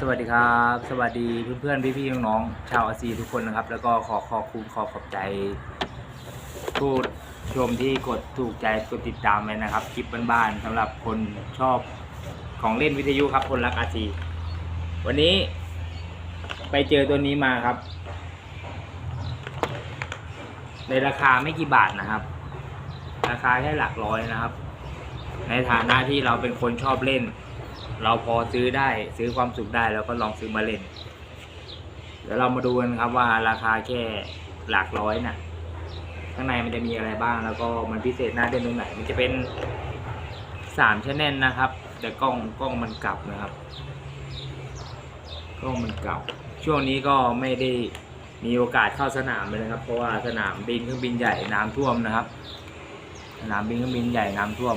สวัสดีครับ สวัสดีเพื่อนๆพี่ๆน้องๆชาวอาซีทุกคนนะครับ แล้วก็ขอขอบคุณขอขอบใจผู้ชมที่กดถูกใจกดติดตามไว้นะครับ คลิปบ้านๆสำหรับคนชอบของเล่นวิทยุครับคนรักอาซีวันนี้ ไปเจอตัวนี้มาครับ ในราคาไม่กี่บาทนะครับ ราคาแค่หลักร้อยนะครับ ในฐานะที่เราเป็นคนชอบเล่น เราพอซื้อได้ซื้อความสุขได้แล้วก็ลองซื้อมาเล่น เดี๋ยวเรามาดูกันครับว่าราคาแค่หลักร้อยน่ะข้างในมันจะมีอะไรบ้างแล้วก็มันพิเศษหน้าเด่นตรงไหน มันจะเป็นสามชแนลนนะครับ แต่กล้องกล้องมันกลับนะครับกล้องมันกลับ ช่วงนี้ก็ไม่ได้มีโอกาสเข้าสนามเลยนะครับ เพราะว่าสนามบินเครื่องบินใหญ่น้ำท่วมนะครับ สนามบินเครื่องบินใหญ่น้ำท่วม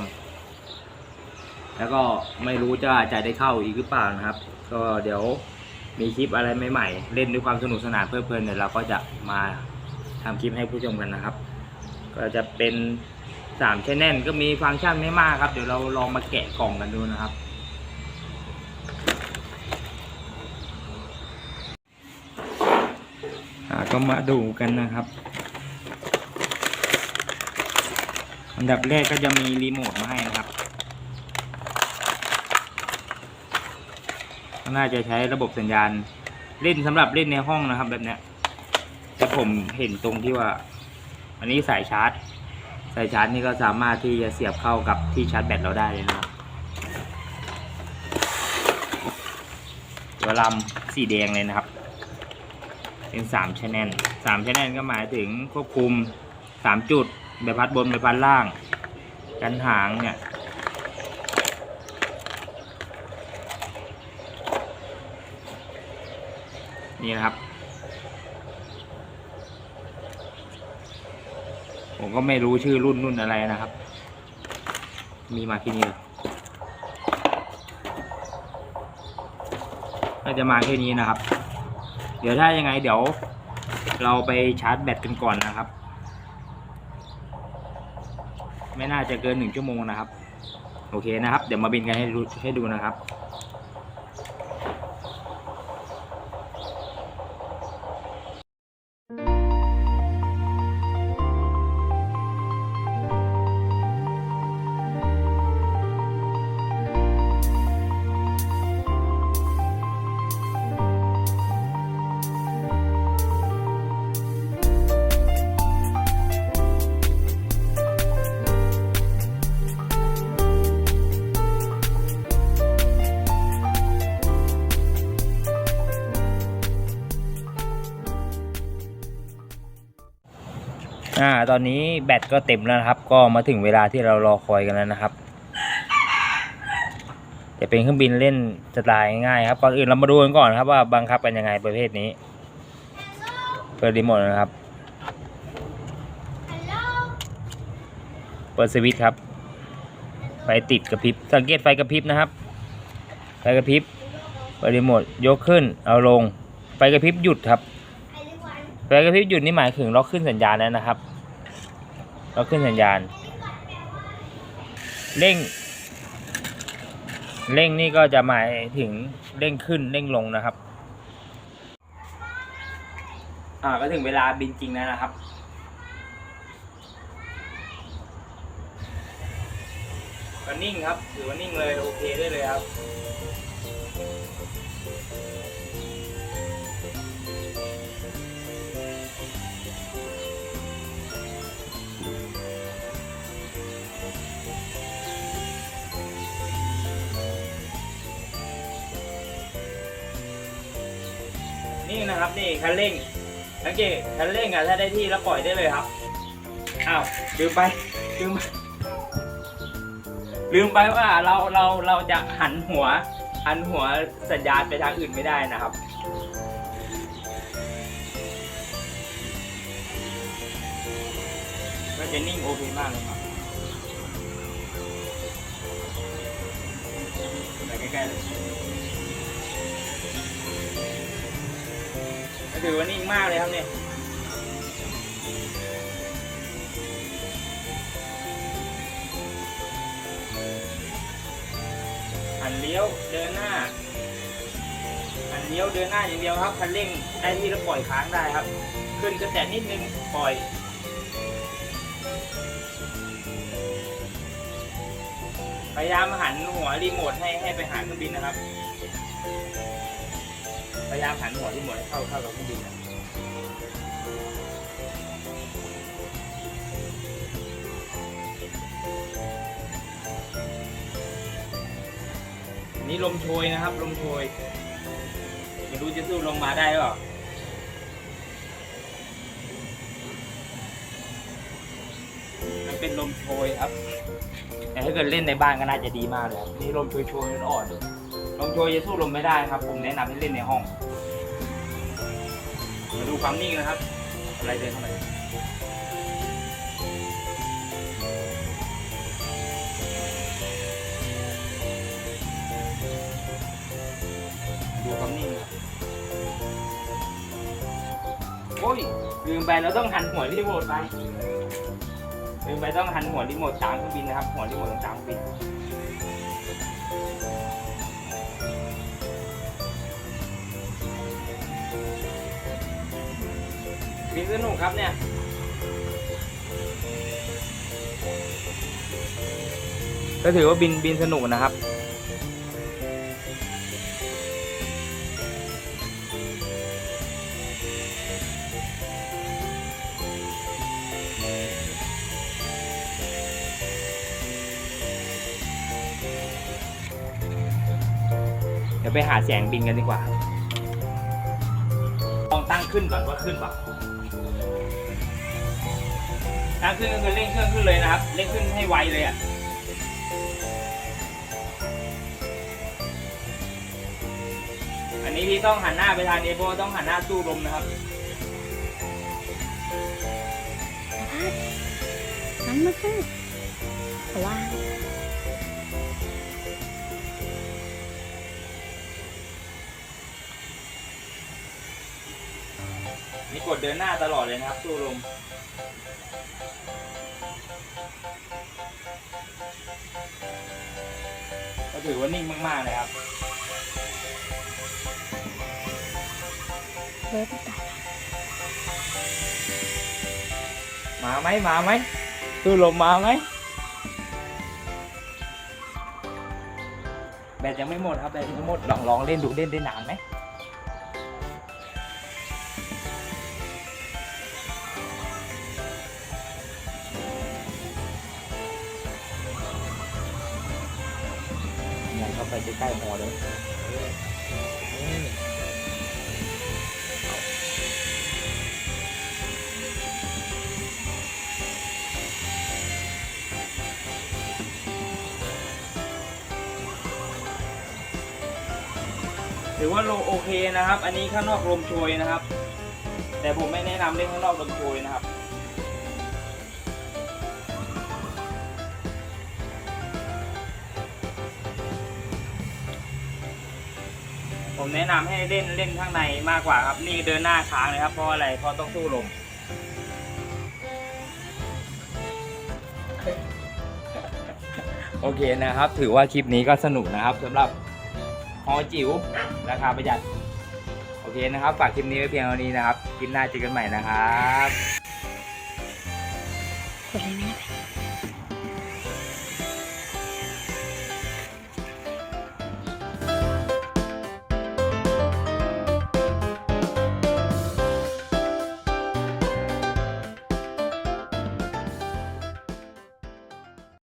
แล้วก็ไม่รู้จะจะได้เข้าอีกหรือเปล่านะครับ ก็เดี๋ยวมีคลิปอะไรใหม่ๆ เล่นด้วยความสนุกสนานเพลิดเพลินเนี่ยวเราก็จะมาทำคลิปให้ผู้ชมกันนะครับ ก็จะเป็นสามชแนลก็มีฟังก์ชันไม่มากครับ เดี๋ยวเราลองมาแกะกล่องกันดูนะครับ ก็มาดูกันนะครับ อันดับแรกก็จะมีรีโมทมาให้นะครับ น่าจะใช้ระบบสัญญาณเล่นสำหรับเล่นในห้องนะครับ แบบเนี้ยแต่ผมเห็นตรงที่ว่า อันนี้สายชาร์จ สายชาร์จนี่ก็สามารถที่จะเสียบเข้ากับที่ชาร์จแบตเราได้เลยนะครับตัวลำสีแดงเลยนะครับ เป็นสามชแนลสามชแนลก็หมายถึงควบคุมสามจุดใบพัดบนใบพัดล่าง กันหางเนี่ย นี่นะครับ ผมก็ไม่รู้ชื่อรุ่นรุ่นอะไรนะครับ มีมาแค่นี้เลยก็จะมาแค่นี้นะครับ เดี๋ยวถ้ายังไงเดี๋ยว เราไปชาร์จแบตกันก่อนนะครับ ไม่น่าจะเกินหนึ่งชั่วโมงนะครับ โอเคนะครับ เดี๋ยวมาบินกันให้ดูให้ดูนะครับ อ่าตอนนี้แบตก็เต็มแล้วนะครับ ก็มาถึงเวลาที่เรารอคอยกันแล้วนะครับ จะเป็นเครื่องบินเล่นสไตล์ง่ายๆครับก่อนอื่นเรามาดูกันก่อนครับว่าบังคับกันยังไงประเภทนี้เปิดรีโมทนะครับ เปิดสวิตช์ครับ ไฟติดกระพริบ สังเกตไฟกระพริบนะครับ ไฟกระพริบ เปิดรีโมทยกขึ้น เอาลง ไฟกระพริบหยุดครับ ไฟกระพริบหยุดนี่หมายถึงล็อกขึ้นสัญญาณแล้วนะครับ ล็อกขึ้นสัญญาณ เร่ง เร่งนี่ก็จะหมายถึงเร่งขึ้นเร่งลงนะครับ อ่าก็ถึงเวลาบินจริงแล้วนะครับก็นิ่งครับถือว่านิ่งเลยโอเคได้เลยครับ นี่นะครับ นี่คันเร่งสังเกตคันเร่งอะถ้าได้ที่แล้วปล่อยได้เลยครับอ้าวลืมไปลืมลืมไปว่าเราเราเราจะหันหัวหันหัวสัญญาณไปทางอื่นไม่ได้นะครับก็จะนิ่งโอเคมากเลยครับไปใกล้ๆเลย ถือว่านิ่งมากเลยครับเนี่ยหันเลี้ยวเดินหน้าคันเลี้ยวเดินหน้าอย่างเดียวครับคันเร่งได้ที่แล้วปล่อยค้างได้ครับ ขึ้นก็แต่นิดนึงปล่อยพยายามหันหัวรีโมทให้ให้ไปหาเครื่องบินนะครับ พยายามหันหัวรีโมทให้เข้าเข้ากับเครื่องบินนะอันนี่ลมโชยนะครับ ลมโชยไม่รู้จะสู้ลมมาได้หรือเปล่ามันเป็นลมโชยครับแต่ถ้าเกิดเล่นในบ้านก็น่าจะดีมากเลยครับนี่ลมโชยโชยๆอ่อนๆ ลมโชยจะสู้ลมไม่ได้ครับ ผมแนะนำให้เล่นในห้อง มาดูความนิ่งนะครับ อะไรเดินเข้ามาดูความนิ่งนะครับโอ้ยลืมไปเราต้องหันหัวรีโมทไปลืมไปต้องหันหัวรีโมทตามเครื่องบินนะครับ หัวรีโมทตามเครื่องบิน บินสนุกครับเนี่ยก็ถือว่าบินบินสนุกนะครับ เดี๋ยวไปหาแสงบินกันดีกว่า ขึ้นก่อนว่าขึ้นเปล่าตั้งขึ้นก็คือเร่งเครื่องขึ้นเลยนะครับ เร่งขึ้นให้ไวเลยอะอันนี้พี่ต้องหันหน้าไปทางเพราะว่ต้องหันหน้าสู้ลมนะครับหันมาสิแต่ว่านี่กดเดินหน้าตลอดเลยนะครับสู้ลมก็ถือว่านิ่งมากๆเลยครับเล็บตายมาไหมมาไหมตู้ลมมาไหมแบตยังไม่หมดครับแบตยังไม่หมดลองลองเล่นดูเล่นได้นานไหม นเข้าไปใกล้ๆหัวเลยถือว่าโลโอเคนะครับ อันนี้ข้างนอกลมโชยนะครับ แต่ผมไม่แนะนำเล่นข้างนอกลมโชยนะครับ ผมแนะนำให้เล่นเล่นข้างในมากกว่าครับ นี่เดินหน้าค้างเลยครับเพราะอะไรเพราะต้องสู้ลมโอเคนะครับ ถือว่าคลิปนี้ก็สนุกนะครับสำหรับฮอจิ๋วราคาประหยัด โอเคนะครับ ฝากคลิปนี้ไว้เพียงเท่านี้นะครับ คลิปหน้าเจอกันใหม่นะครับกดเลยนะ